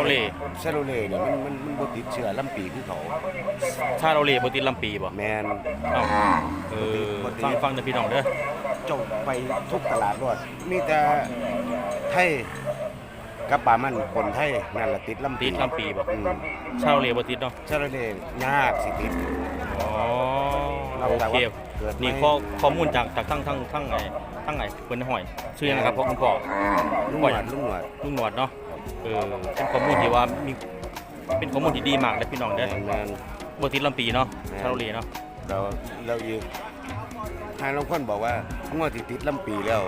โรเล่ชาโรเล่เนี่ยมันมันมันบ่ติดเชื้อลำปีคือเขาชาโรเล่บ่ติดลำปีบ่แมนเอ้าเออฟังฟังเด้อพี่น้องเด้อเจ้าไปทุกตลาดรอดมีแต่ไทยกับปลามันคนไทยนั่นละติดลำปีติดลำปีบ่อืมชาโรเล่บ่ติดเนาะชาโรเล่ยากสิติด อ๋อเราโอแต่เคว่าเกิดไม่ นี่ข้อข้อมูลจากจากทั้งทั้งทั้งไอ้ทั้งไอ้เพิ่นห้อยชื่อหยังนะครับพ่อคุณพ่อลุงหนวดลุงหนวดลุงหนวดเนาะ เออเป็นข้อมูลที่ว่ามีเป็นข้อมูลที่ดีมากเลยพี่น้องแมเด้อนแมนบ่ติดลำปีเนาะแม่นชาโรเล่เนาะเราเราอีกทางลางคนบอกว่างัวที่ติดลำปีแล้ว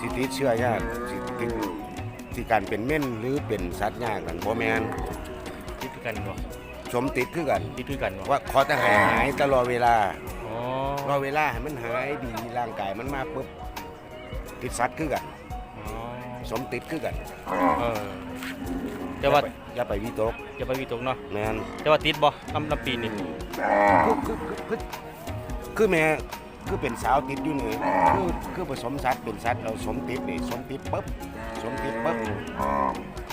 สิติดเชื้อยากสิติดที่การเป็นเม่นหรือเป็นสัตว์ยากกันบ่แม่นติดคือกันบ่สมติดคือกันติดคือกันบ่ว่าขอแต่หายหายตลอดเวลาอ๋อรอเวลาให้มันหายดีร่างกายมันมาปุ๊บติดสัตว์คือกันอ๋อ สมติดคือกันเออแต่ว่าอย่าไปวิตกอย่าไปวิตกเนาะแมนแต่ว่าติดบ่ลำลำปีนี่คือคือคือคือคือแม่คือเป็นสาวติดอยู่นี่คือคือผสมสัตว์เป็นสัตว์เราสมติดนี่สมติดปุ๊บสมติดปุ๊บ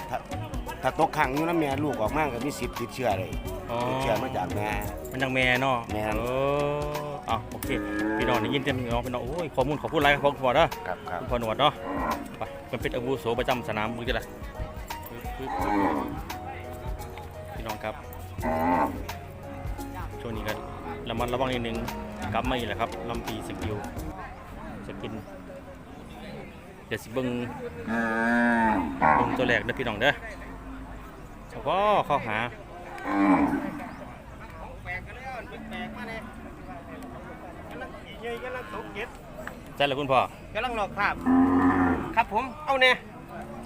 ถ้าถ้าตกขังอยู่นะแม่ลูกออกมาก็มีสิทธิ์ติดเชื้อเลยอ๋อติดเชื้อมาจากแม่มันยังแม่เนาะแม่นเอ ออะโอเค พี่น้องได้ยินเต็มพี่น้องพี่น้องโอ้ยข้อมูลขอพูดอะไรครับพ่อคุณพ่อเด้อครับครับคุณพ่อหนวดเนาะไปมันเป็นอาวุโสประจำสนามมือจะไรพี่น้องครับช่วงนี้กันระมัดระวังนิดนึงกลับมาอีกแล้วครับลำปีสกิลสกินเดี๋ยวสิเบิ้งเบิ้งตัวแรกเด้อพี่น้องเด้อเฉพาะเข้าหา ใช่แล้วคุณพ่อกำลังหลอกภาพ ครับผมเอาแน่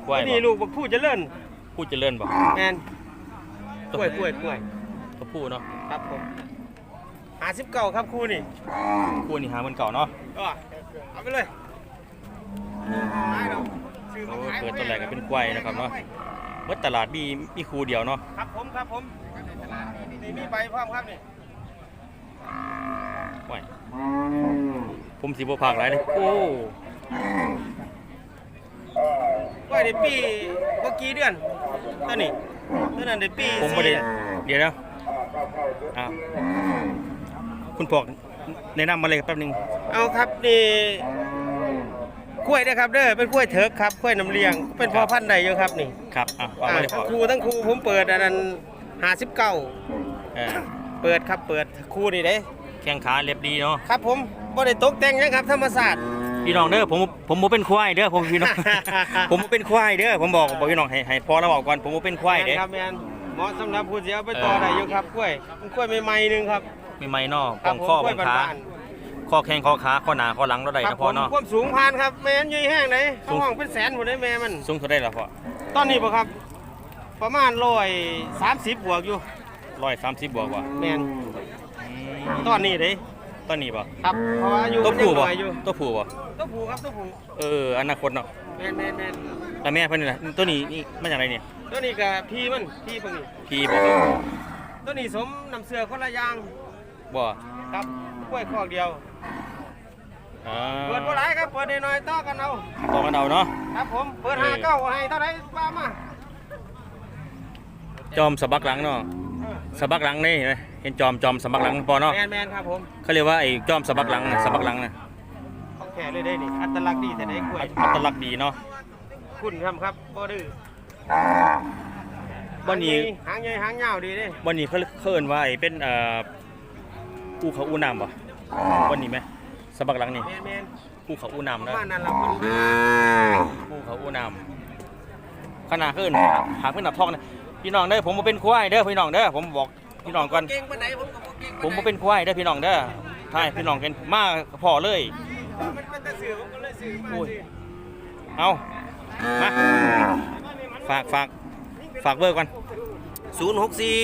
กล้วยนี่บ่ลูกบักผู้เจะเลิ่นพูดเจริญบ่แมนกล้วยกล้วยกล้วยก็พูดเนาะครับผมหาสิบเก่าครับครูนี่พูดนี่หามันเก่าเนาะก็เอาไปเลยไม่หรอกซื้อมาโอ้ขายเปิดตัวแรกก็เป็นกล้วยนะครับเนาะเมื่อตลาดมีมีครูเดียวเนาะครับผมครับผมนี่มีใบพร้อมครับนี่ กล้วย ผมสิบ่พากหลายเลยโอ้กล้วยในปีเมื่อกี้เดือนตัวนี้ตัวนั้นในปีผมบ่ได้สี่เดี๋ยวนะอ้าวคุณพ่อแนะนำมาเลยแป๊บหนึง เอาครับนี่กล้วยนะครับเด้อเป็นกล้วยเถิกครับกล้วยน้ำเลี้ยง เป็นพ่อพันธุ์ใดอยู่ครับนี่ครับอะว่าอ่ามาเลยพ่ทั้องครูทั้งครูผมเปิดอันนั้นหาสิบเก้าเออเปิดครับเปิดครูนี่เด้ แข้งขาเล็บดีเนาะครับผมบ่ได้ตกแต่งหยังครับธรรมศาสตร์พี่น้องเด้อผมผมบ่เป็นควายเด้อผมพี่น้อง ผมบ่เป็นควายเด้อผมบอกบอกพี่น้องให้ให้พอเราบอกก่อนผมบ่เป็นควายเด้แม่นครับแมนเหมาะสำหรับผู้เสียไปต่อเออได้อยู่ครับกล้วยมันกล้วยใหม่ๆหนึงครับมีไม้เนาะคปรัองผมข้อกล้ปวอยงขาบ้านข้อแข้งข้อขาข้อหน้าข้อหลังเราได้ๆครันะผพ่อมเนาะความสูงผ่านครับแม่นใหญ่แห้งไหนสูข้างงห้องเป็นแสนหมดเลยแม่มันสูงเท่าได้ล่ะพ่อตอนนี้บ่ครับ ประมาณร้อยสามสิบบวกอยู่130บวกว่ะแม่น ตอนนี้เด้ตอนนี้บ่ครับเพราะว่าอายุตัวผู้ยังบ่น้อยอยู่ตัวผู้บ่ตัวผู้ครับตัวผู้เอออนาคตเนาะแม่นแม่นแม่นแล้วแม่เพิ่นนี่ล่ะตัวนี้นี่มาจากไหนเนี่ยตัวนี้ก็พี่มันพี่เพิ่งนี่พี่บ่ตัวนี้สมน้ำเสือคนละอย่างบ่ครับกล้วยคอกเดียวอ่าเปิดบ่หลายครับเปิดน้อยๆต่อกันเอาต่อกันเอาเนาะครับผมเปิดเออหาเก้าให้เท่าไหรว่ามาจอมสะบักหลังเนาะสะบักหลังนี่เห็นไหม เห็นจอมจอมสะบักหลังพอเนาะแมนแมนครับผมเขาเรียกว่าไอ้จอมสะบักหลังน่ะสะบักหลังน่ะของแท้เลยได้นี่อัตลักษณ์ดีแต่ได้กล้วยอัตลักษณ์ดีเนาะคุณครับครับบ่ดื้อบ่นี้หางใหญ่หางยาวดีเด้วันนี้เขาเขาเอิ้นว่าไอ้เป็นเอ่ออูเขาอูน้ำบ่วันนี้ไหมสะบักหลังนี่แมนแมนอูเขาอูน้ำประนะมาณนั้นละคุณอูเขาอูน้ำขนาดเขาเอิ้นหาเพิ่นนับทองนะพี่น้องเด้อผมบ่เป็นควายเด้อพี่น้องเด้อผมบอก พี่น้องก่อนเก่งปานใดผมก็บ่เก่งผมบ่เป็นควายเด้อพี่น้องเด้อใช่พี่น้องกันมาพอเลย มันเป็นแต่สื่อผมก็เลยสื่อมาโอ้ย สิเอามาฝากฝากฝากเบอร์ก่อนศูนย์หกสี่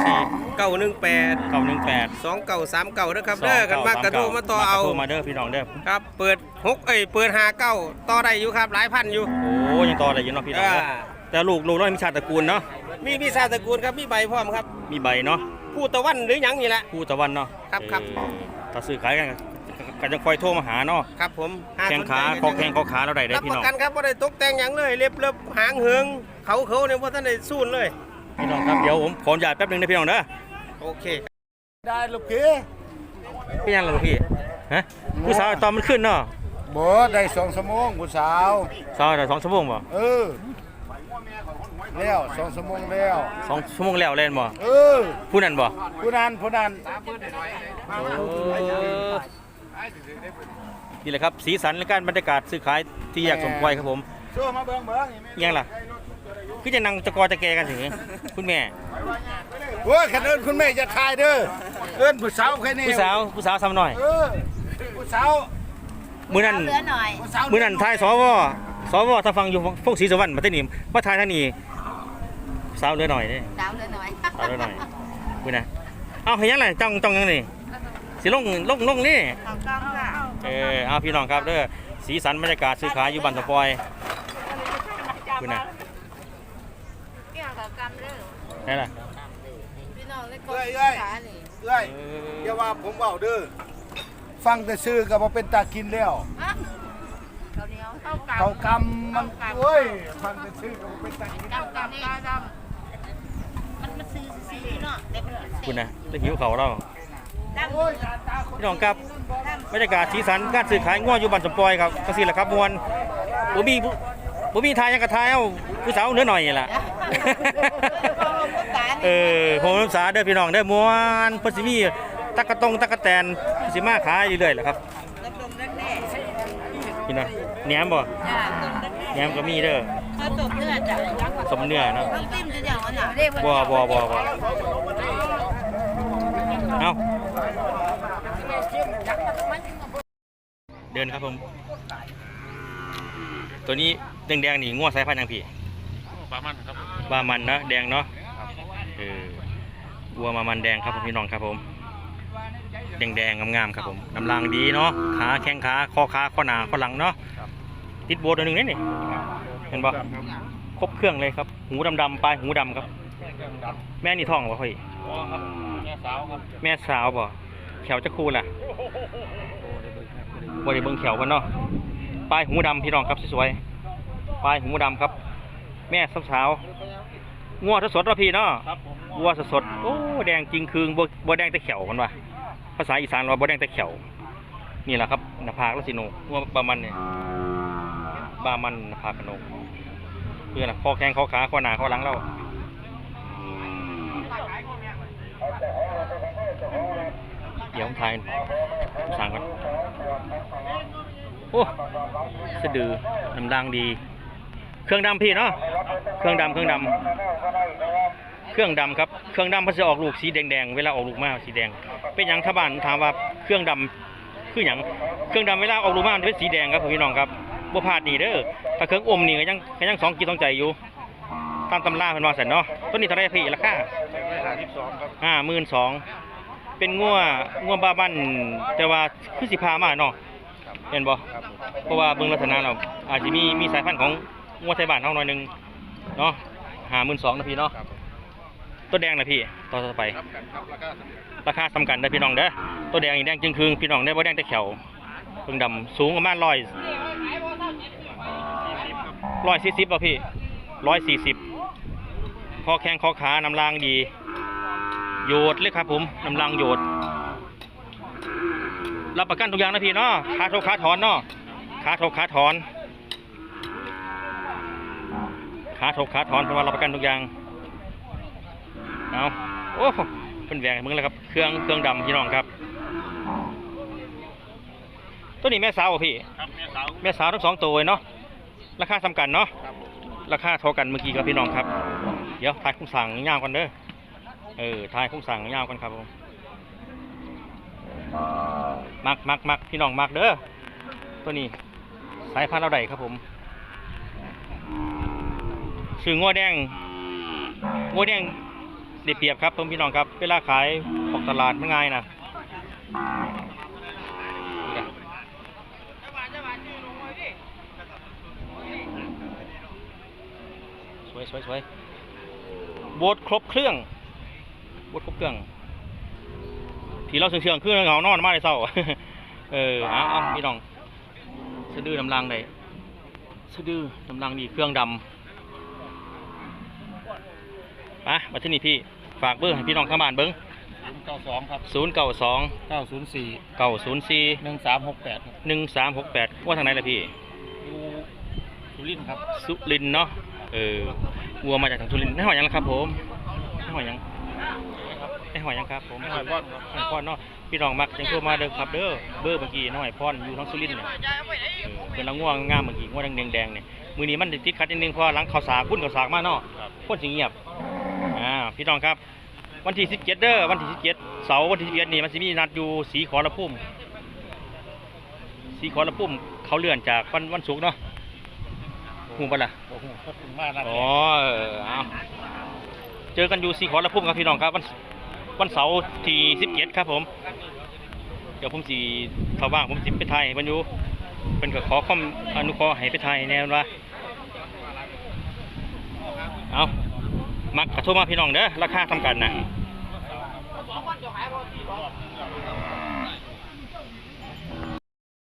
064เก้าหนึ่งแปด918สองเก้าสามเก้าเด้อครับเด้อกันมากกระโทรมาต่อเอา โทรมาเด้อพี่น้องเด้อ ครับ เปิดหกเอ้ยเปิดหาเก้าต่อได้อยู่ครับหลายพันอยู่ โอ้ยังต่อได้อยู่เนาะพี่น้องอ่าเด้อแต่ลูกลูกน้อยมีชาติตระกูลเนาะ มีมีชาติตระกูลครับมีใบพร้อมครับมีใบเนาะผู้ตะวันหรือหยังนี่แหละ ผู้ตะวันเนาะครับครับ เออถ้าซื้อขายกันก็ก็จะคอยโทรมาหาเนาะครับผมหแข้งขาสนใจคอแข้งคอขาเราได้ได้รับพี่ประน้องกันครับว่าได้ตกแต่งหยังเลยเล็บเล็บหางเหิงเขาเขาเนี่ยว่าท่านได้สู้เลยพี่น้องครับเดี๋ยวผมขออนุญาตแป๊บหนึงนะพี่น้องเด้อโอเค ได้ลูกพี่พี่ยังล่ะลูกพี่ฮะผู้สาวตอนมันขึ้นเนาะบ่ได้สองชั่วโมงผู้สาว สาวได้สองชั่วโมงบ่เออ แล้วสองชั่วโมงแล้วสองชั่วโมงแล้วเล่นบ่เออผู้นั้นบ่ผู้นั้นผู้นั้นนี่แหละครับสีสันและการบรรยากาศซื้อขายที่แยกสมควายครับผมโซ่มาเบิ่งเบิ่งยังล่ะคือจะนั่งตะกอตะแกกันถึงคุณแม่โอ้ยคันเอิ้นคุณแม่จะทายเด้อเอิ้นผู้สาวแค่นี้ผู้สาวผู้สาวซ้ำหน่อยเออผู้สาวมื้อนั้นเหลือหน่อยผู้สาวมื้อนั้นทายสว สวถ้าฟังอยู่พวกศรีสุวรรณมาที่นี่มาทายท่านนี่สาวเหลือหน่อยเด้ดาวเหลือหน่อยสาวเหลือหน่อยมื้อนะเอาให้ยังล่ะจ้องจ้องยังนี่สิลงลงลงนี่ขอบคุณค่ะเออเอาพี่น้องครับเด้อสีสันบรรยากาศซื้อขายอยู่บ้านสปอยคุณนะพี่น้องขอบคุณเด้อนั่นล่ะพี่น้องในกรมขานี่เอ้ยอย่าว่าผมเว้าเด้อฟังแต่ชื่อก็บ่เป็นตากินแล้วอะข้าว เหนียวข้าวกเขากำมันโอ้ยฟังแต่ชื่อก็บ่เป็นตากินำข้าวกำข้าวดำมันมันซื้อซื้อเนาะเด็กคุณนะได้หิวเขาวเราดำพี่น้องครับบรรยากาศสีสันการซื้อขายง้ออยู่บ้านสปอยครับก็สิแหละครับมวนบ่มีบ่มีทายหยังกะทายเอ้าผู้สาวเหลือหน่อยนี่ล่ะเออผมรักษาเด้อพี่น้องเด้อมวนเพิ่นสิมีตักกะตงตักกะแตนเพิ่นสิมาขายเรื่อยๆแหละครับต้มต้มแน่ พี่นะแหนมบ่ๆจ้าต้มแน่แหนมก็มีเด้อๆข้าวต้มเนื้อจ้ะสมเนื้อเนาะน้ำจิ้มจะอย่างนั้นน่ะเรียกว่าบ่บ่บ่บ่เอาเดินครับผม ตัวนี้แดงๆนี่งัวสายพันธุ์หยังพี่ปลามันครับบามันนะแดงเนาะเออวัวมามันแดงครับผมพี่น้องครับผม แดงแดงๆงามๆครับผมน้ำลางดีเนาะขาแข้งขาคอขาข้อหน้าข้อหลังเนาะติดโบตัวหนึ่งนี่นี่เห็นปะครบเครื่องเลยครับ หูดำๆปลายหูดำครับ แม่นี่ท้องบ่ค่อยอ๋อครับแม่สาวครับแม่สาวบ่แขวจะคูล่ะบ่ได้เบิ่งแขวกันเนาะปลายหูดำพี่น้องครับสวยๆปลายหูดำครับ แม่สาวๆงัวสดๆเนาะพี่เนาะครับผมวัวสดๆโอ้แดงจริงคืงบ่บ่แดงแต่แขวมันว่ะ ภาษาอีสานเราบ่แดงแต่แขวนี่แหละครับน้าผากแล้วสิโนวัวบามันเนี่ยบามันน้าผากกะโนเพื่อนน่ะคอแข้งคอขาคอหน้าคอหลังเราเดี๋ยวผมถ่ายสั่งก่อนโอ้สะดือน้ำดังดี เครื่องดำพี่เนาะเครื่องดำเครื่องดำ เครื่องดำครับ เครื่องดำมันจะออกลูกสีแดงๆ เวลาออกลูกมาสีแดง เป็นหยังถ้าบ้านถามว่าเครื่องดำคือหยังเครื่องดำเวลาออกลูกมามันเป็นสีแดงครับพี่น้องครับบ่พลาดนี่เด้อ ถ้าเครื่องอมนี่ก็ยังก็ยังสองกิโลต้องใจอยู่ ตามตำราเพิ่นว่าซั่นเนาะ ต้นนี้เท่าไหร่พี่ราคาหาที่สองครับห้าหมื่นสอง เป็นงัวงัวบ้าบ้านแต่ว่าคือสิพามาเนาะเห็นบ่ครับผมเพราะว่าเบิ่งลักษณะเราอาจจะมีมีสายพันธุ์ของงัวไทยบ้านเฮาหน่อยหนึงเนาะห้าหมื่นสองนะพี่เนาะครับผม ตัวแดงนะพี่ต่อต่อไป ครับกันครับแล้วก็ราคาสำคัญเด้อพี่น้องเด้อตัวแดงนี่แดงจึงคืงพี่น้องได้อบ่แดงแต่เขียวเพิ่งดำสูงประมาณร้อยร้อยสี่สิบป่ะพี่ร้อยสี่สิบคอแข้งคอขาน้ำลางดีโยดเลยครับผมน้ำลางโยดรับประกันทุกอย่างนะพี่เนาะขาโทขาถอนเนาะขาโทขาถอนขาโทขาถอนเพราะว่ารับประกันทุกอย่าง เอาโอ้เป็นแหวงมึงแล้วครับ เครื่องเครื่องดำพี่น้องครับ ตัวนี้แม่สาวบ่พี่ ครับแม่สาวแม่สาวทั้งสองตัวเลยเนาะ ราคาสำคัญเนาะ ครับผมราคาเท่ากันเมื่อกี้ครับพี่น้องครับ เดี๋ยวถ่ายคุ้งสั่งยาวกันเด้อ เออถ่ายคุ้งสั่งยาวกันครับผมมักมักมักพี่น้องมักเด้อ ตัวนี้สายพันธุ์เราใดครับผมชื่องัวแดงงัวแดง ได้เปรียบครับผมพี่น้องครับ เวลาขายออกตลาดมันง่ายนะสวยสวยสวยโบสครบเครื่องโบสครบเครื่อง ที่เราเชื่องๆคือเหงานอนมาในเศร้า เออเอาเอาพี่น้องสะดือน้ำรางได้สะดือน้ำรางดีเครื่องดำ ไปมาที่นี่พี่ฝากเบอร์ให้พี่น้องข้างบ้านเบิ้งศูนย์เก้าสองครับศูนย์เก้าสองเก้าศูนย์สี่เก้าศูนย์สี่หนึ่งสามหกแปดครับหนึ่งสามหกแปดว่าทางไหนล่ะพี่อยู่สุรินทร์ครับสุรินทร์เนาะเออวัวมาจากทางสุรินทร์ให้หอยยังล่ะครับผมให้หอยยังให้หอยยังครับผมให้หอยพ่อนครับให้หอยพ่อนเนาะพี่น้องมักยังโทรมาเด้อครับเด้อเบอร์เมื่อกี้น้องหอยพ่อนอยู่ทางสุรินทร์เนี่ยเออเป็นละง่วงงามเมื่อกี้ง่วงแดงๆเนี่ยมือนี้มันติดขัดนิดนึงเพราะหลังข่าวสารพุ่นข่าวสารมาเนาะพุ่นสิเงียบอ่า พี่น้องครับ วันที่17เด้อวันที่17เสาร์วันที่11นี่มันสิมีนัดอยู่สีขอระพุ่มสีขอระพุ่มเขาเลื่อนจากวันวันศุกร์เนาะหูปะล่ะโอ้โหขอบคุณมากนะอ๋อเออเอาเจอกันอยู่สีขอระพุ่มครับพี่น้องครับ วันวันเสาร์ที่สิบเจ็ดครับผม เดี๋ยวผมสีถ้าว่างผมสิไปไทยมันอยู่เป็นก็ขอคอมอนุเคราะห์ให้ไปไทยแน่ว่าเอา มักกระโทรมาพี่น้องเด้อราคาทำกันนะ